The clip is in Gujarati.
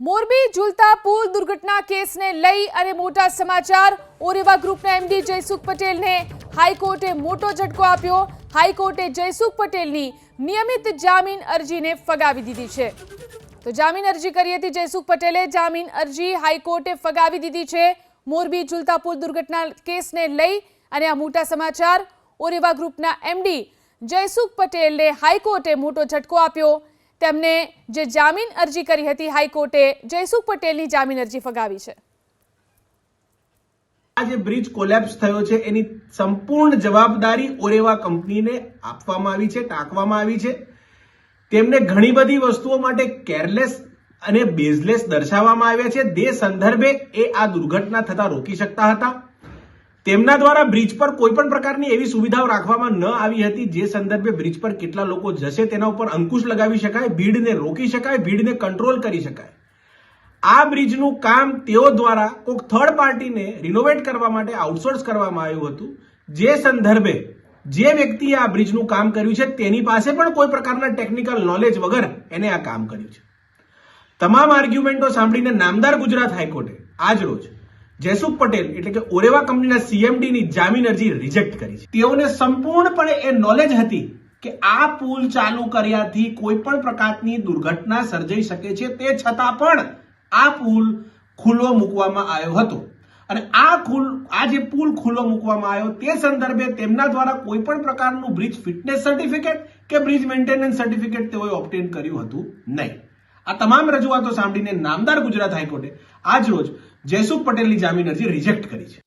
મોરબી ઝૂલતા પુલ દુર્ઘટના કેસને લઈ અને મોટા સમાચાર. ઓરેવા ગ્રુપના એમડી જયસુખ પટેલને હાઈકોર્ટે મોટો ઝટકો આપ્યો. હાઈકોર્ટે જયસુખ પટેલની નિયમિત જામીન અરજીને ફગાવી દીધી છે. તો જામીન અરજી કરી હતી જયસુખ પટેલે. જામીન અરજી હાઈકોર્ટે ફગાવી દીધી છે. મોરબી ઝૂલતા પુલ દુર્ઘટના કેસને લઈ અને આ મોટા સમાચાર. ઓરેવા ગ્રુપના એમડી જયસુખ પટેલને હાઈકોર્ટે મોટો ઝટકો આપ્યો. તેમને જે જામીન અરજી કરી હતી હાઈકોર્ટે જયસુખ પટેલની જામીન અરજી ફગાવી છે. આ જે બ્રિજ કોલેપ્સ થયો છે, એની સંપૂર્ણ જવાબદારી ઓરેવા કંપનીને આપવામાં આવી છે, ટાંકવામાં આવી છે. તેમને ઘણી બધી વસ્તુઓ માટે કેરલેસ અને બેઝલેસ દર્શાવવામાં આવ્યા છે. તે સંદર્ભે એ આ દુર્ઘટના થતા રોકી શકતા હતા. તેમના દ્વારા બ્રિજ પર કોઈ પણ પ્રકારની એવી સુવિધાઓ રાખવામાં ન આવી હતી, જે સંદર્ભે બ્રિજ પર કેટલા લોકો જશે તેના ઉપર અંકુશ લગાવી શકાય, ભીડને રોકી શકાય, ભીડને કંટ્રોલ કરી શકાય. આ બ્રિજનું કામ તેઓ દ્વારા કોઈક થર્ડ પાર્ટીને રિનોવેટ કરવા માટે આઉટસોર્સ કરવામાં આવ્યું હતું. જે સંદર્ભે જે વ્યક્તિએ આ બ્રિજનું કામ કર્યું છે, તેની પાસે પણ કોઈ પ્રકારના ટેકનિકલ નોલેજ વગર એને આ કામ કર્યું છે. તમામ આર્ગ્યુમેન્ટો સાંભળીને નામદાર ગુજરાત હાઈકોર્ટે આજ રોજ જયસુખ પટેલ એટલે કે ઓરેવા કંપનીના સીએમડી ની જામીન અરજી રિજેક્ટ કરી છે. તેઓને સંપૂર્ણપણે એ નોલેજ હતી કે આ પુલ ચાલુ કર્યાથી કોઈ પણ પ્રકારની દુર્ઘટના સર્જાઈ શકે છે. તે છતાં પણ આ પુલ ખુલ્લો મૂકવામાં આવ્યો હતો. અને આ ખુલ, આ જે પુલ ખુલ્લો મૂકવામાં આવ્યો તે સંદર્ભે તેમના દ્વારા કોઈ પણ પ્રકારનું બ્રિજ ફિટનેસ સર્ટિફિકેટ કે બ્રિજ મેન્ટેનન્સ સર્ટિફિકેટ તેઓએ ઓપ્ટેન કર્યું હતું નહીં. આ તમામ રજૂઆતો સાંભળીને નામદાર ગુજરાત હાઈકોર્ટે આજ રોજ જયસુખ પટેલની જામીન અરજી રિજેક્ટ કરી છે.